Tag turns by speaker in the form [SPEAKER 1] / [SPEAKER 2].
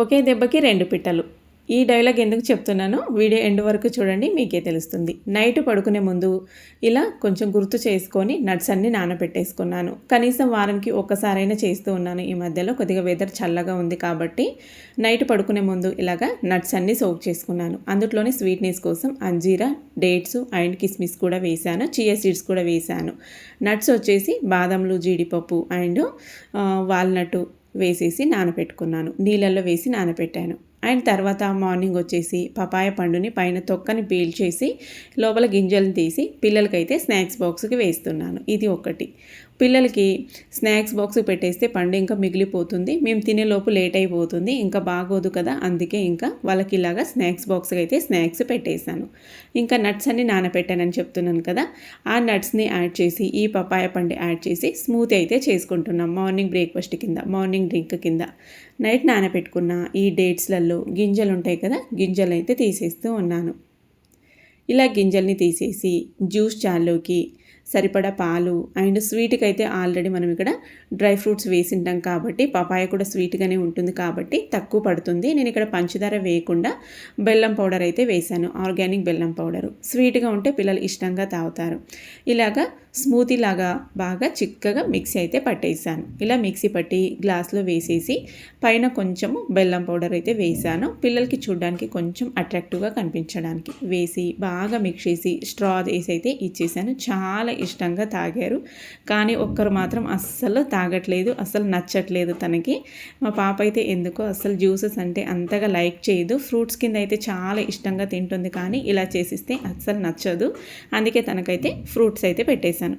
[SPEAKER 1] ఒకే దెబ్బకి రెండు పిట్టలు. ఈ డైలాగ్ ఎందుకు చెప్తున్నానో వీడియో ఎండ్ వరకు చూడండి మీకే తెలుస్తుంది. నైట్ పడుకునే ముందు ఇలా కొంచెం గుర్తు చేసుకొని నట్స్ అన్ని నానబెట్టేసుకున్నాను. కనీసం వారానికి ఒక్కసారైనా చేస్తూ ఉన్నాను. ఈ మధ్యలో కొద్దిగా వెదర్ చల్లగా ఉంది కాబట్టి నైట్ పడుకునే ముందు ఇలాగా నట్స్ అన్ని సోక్ చేసుకున్నాను. అందులోని స్వీట్నెస్ కోసం అంజీరా డేట్స్ అండ్ కిస్మిస్ కూడా వేశాను. చియా సీడ్స్ కూడా వేశాను. నట్స్ వచ్చేసి బాదంలు జీడిపప్పు అండ్ వాల్నట్ వేసేసి నానబెట్టుకున్నాను నీళ్ళల్లో వేసి నానబెట్టాను అండ్ తర్వాత మార్నింగ్ వచ్చేసి పపాయ పండుని పైన తొక్కని పీల్చేసి లోపల గింజలను తీసి పిల్లలకైతే స్నాక్స్ బాక్స్కి వేస్తున్నాను. ఇది ఒకటి. పిల్లలకి స్నాక్స్ బాక్స్ పెట్టేస్తే పండు ఇంకా మిగిలిపోతుంది. మేము తినేలోపు లేట్ అయిపోతుంది. ఇంకా బాగోదు కదా. అందుకే ఇంకా వాళ్ళకి ఇలాగా స్నాక్స్ బాక్స్కి అయితే స్నాక్స్ పెట్టేశాను. ఇంకా నట్స్ అన్ని నానబెట్టానని చెప్తున్నాను కదా. ఆ నట్స్ని యాడ్ చేసి ఈ పపాయ పండు యాడ్ చేసి స్మూత్ అయితే చేసుకుంటున్నాం. మార్నింగ్ బ్రేక్ఫాస్ట్ కింద మార్నింగ్ డ్రింక్ కింద. నైట్ నానబెట్టుకున్న ఈ డేట్స్లలో గింజలు ఉంటాయి కదా? గింజలు అయితే తీసేస్తూ ఉన్నాను. ఇలా గింజల్ని తీసేసి జ్యూస్ చాల్లోకి సరిపడా పాలు అండ్ స్వీట్కి అయితే ఆల్రెడీ మనం ఇక్కడ డ్రై ఫ్రూట్స్ వేసింటాం కాబట్టి పపాయ కూడా స్వీట్గానే ఉంటుంది కాబట్టి తక్కువ పడుతుంది. నేను ఇక్కడ పంచదార వేయకుండా బెల్లం పౌడర్ అయితే వేశాను ఆర్గానిక్ బెల్లం పౌడరు. స్వీట్గా ఉంటే పిల్లలు ఇష్టంగా తాగుతారు. ఇలాగా స్మూతీ లాగా బాగా చిక్కగా మిక్సీ అయితే పట్టేసాను. ఇలా మిక్సీ పట్టి గ్లాస్లో వేసేసి పైన కొంచెము బెల్లం పౌడర్ అయితే వేసాను పిల్లలకి చూడడానికి కొంచెం అట్రాక్టివ్గా కనిపించడానికి. వేసి బాగా మిక్స్ చేసి స్ట్రా వేసి అయితే ఇచ్చేసాను. చాలా ఇష్టంగా తాగారు. కానీ ఒక్కరు మాత్రం అస్సలు తాగట్లేదు అస్సలు నచ్చట్లేదు తనకి. మా పాప అయితే ఎందుకో అస్సలు జ్యూసెస్ అంటే అంతగా లైక్ చేయదు. ఫ్రూట్స్ కింద అయితే చాలా ఇష్టంగా తింటుంది కానీ ఇలా చేసిస్తే అస్సలు నచ్చదు. అందుకే తనకైతే ఫ్రూట్స్ అయితే పెట్టేశాను.